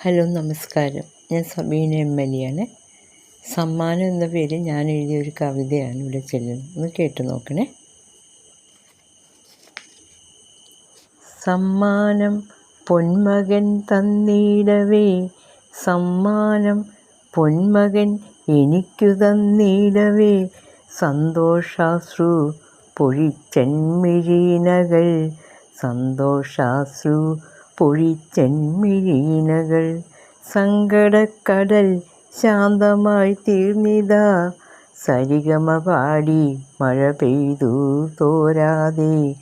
Hello നമസ്കാരം. ഞാൻ Sabeena M എലിയാണ് സമ്മാനം എന്ന പേരിൽ ഞാൻ എഴുതിയ ഒരു കവിതയാണ് ഇവിടെ ചെല്ലുന്നത്. ഒന്ന് കേട്ടു നോക്കണേ. സമ്മാനം പൊന്മകൻ തന്നിടവേ സമ്മാനം പൊന്മകൻ എനിക്കു തന്നിടവേ സന്തോഷാശ്രു പൊഴിച്ചൻമിഴീനകൾ സന്തോഷാശ്രു പൊഴിച്ചെന്മിഴീനകൾ സങ്കടക്കടൽ ശാന്തമായി തീർന്നിതാ. സരിഗമ പാടി മഴ പെയ്തു തോരാതെ.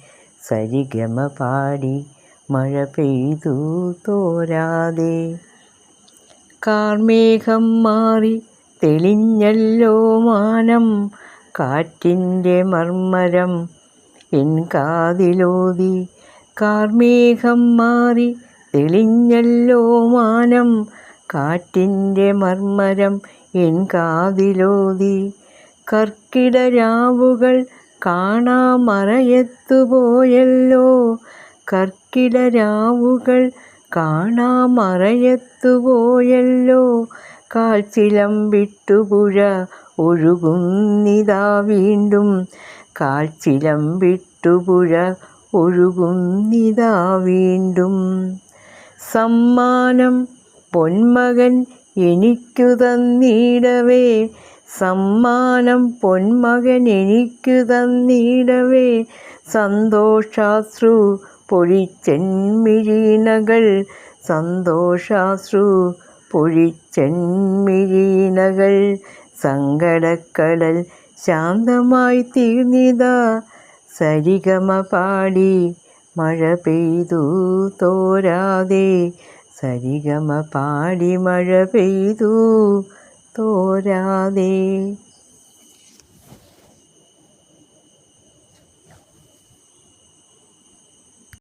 സരിഗമ പാടി മഴ പെയ്തു തോരാതെ. കാർമേഘം മാറി തെളിഞ്ഞല്ലോ മാനം. കാറ്റിന്റെ മർമ്മരം എൻ കാതിലോതി കാർമേഘം മാറി തെളിഞ്ഞല്ലോ മാനം. കാറ്റിന്റെ മർമ്മരം എൻ കാതിലോതി. കർക്കിടരാവുകൾ കാണാമറയത്തുപോയല്ലോ. കർക്കിടരാവുകൾ കാണാമറയത്തുപോയല്ലോ. കാൽച്ചിലം വിട്ടുപുഴ ഒഴുകുന്നിതാ വീണ്ടും. കാൽച്ചിലം വിട്ടുപുഴ ഒഴുകുന്നിതാ വീണ്ടും. സമ്മാനം പൊന്മകൻ എനിക്കു തന്നിടവേ. സമ്മാനം പൊന്മകൻ എനിക്കു തന്നിടവേ. സന്തോഷാശ്രു പൊഴിച്ചെൻമിഴീനകൾ. സന്തോഷാശ്രു പൊഴിച്ചെൻമിഴീനകൾ. സങ്കടക്കടൽ ശാന്തമായി തീർന്നിതാ. സരിഗമ പാടി മഴ പെയ്തു തോരാതെ സരിഗമ പാടി മഴ പെയ്തു തോരാതെ